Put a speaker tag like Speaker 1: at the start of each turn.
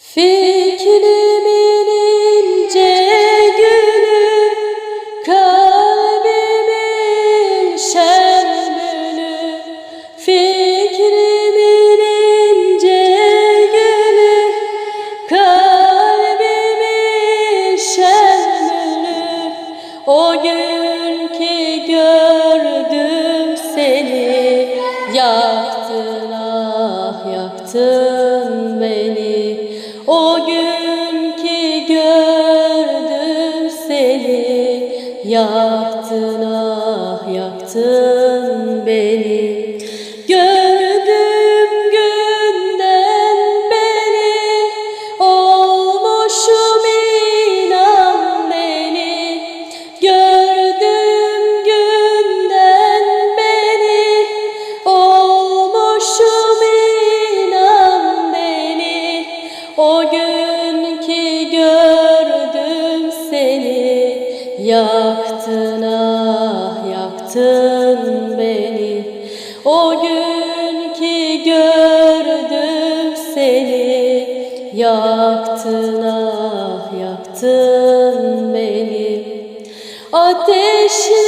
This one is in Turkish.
Speaker 1: Fikrimin ince gülü, kalbimin şermülü. Fikrimin ince gülü, kalbimin şermülü. O gün ki gördüm seni, yaktın ah yaktın. O gün ki gördüm seni, yaktın ah yaktın yaktın beni. O gün ki gördüm seni yaktın ah yaktın beni. Ateşli